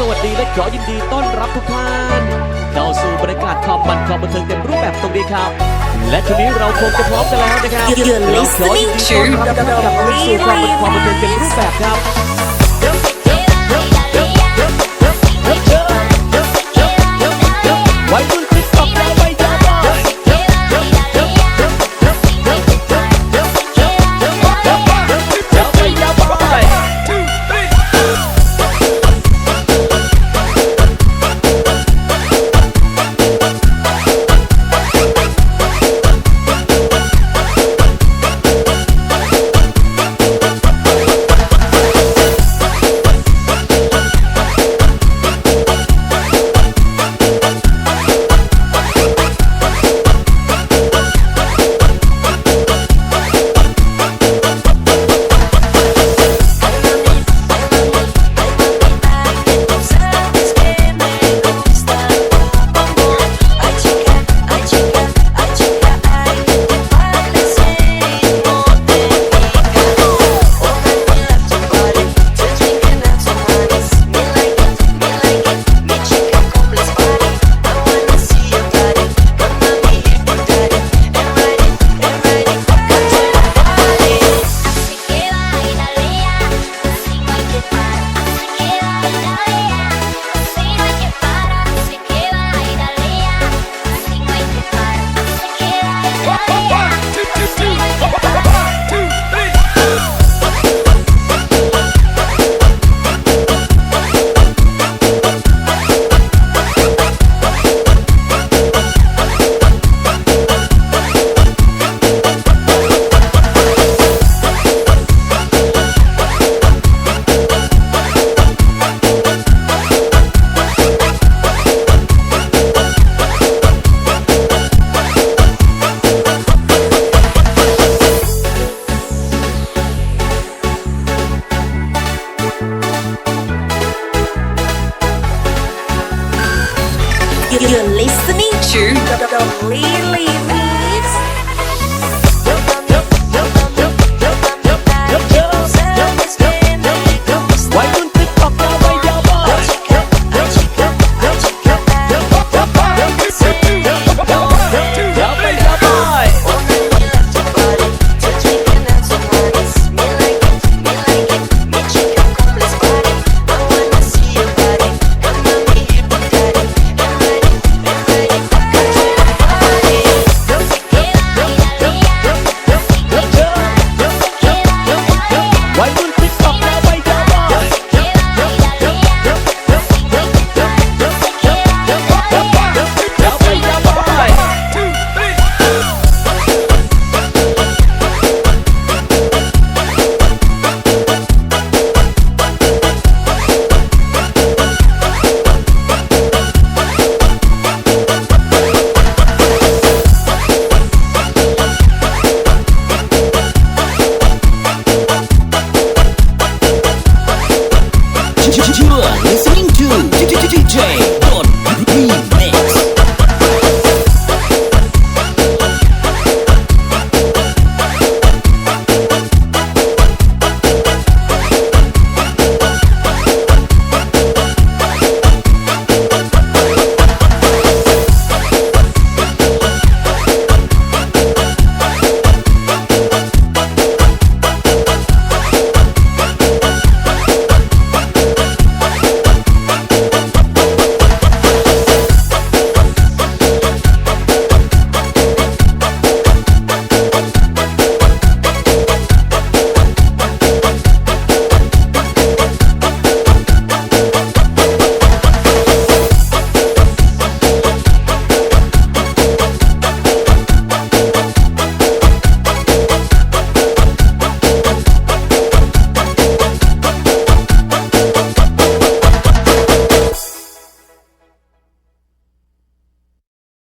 ขอยินดีต้อนรับทุกท่านเข้าสู่บรรยากาศความมันความบันเทิงเต็มรูปแบบตรงนี้ครับ และทีนี้เราคงจะพร้อมกันแล้วนะครับ You're เราขอยินดีต้อนรับทุกท่านกลับเข้าสู่ความมันความบันเทิงเต็มรูปแบบครับวัยรุ่น You're listening to Lily You're listening to DJ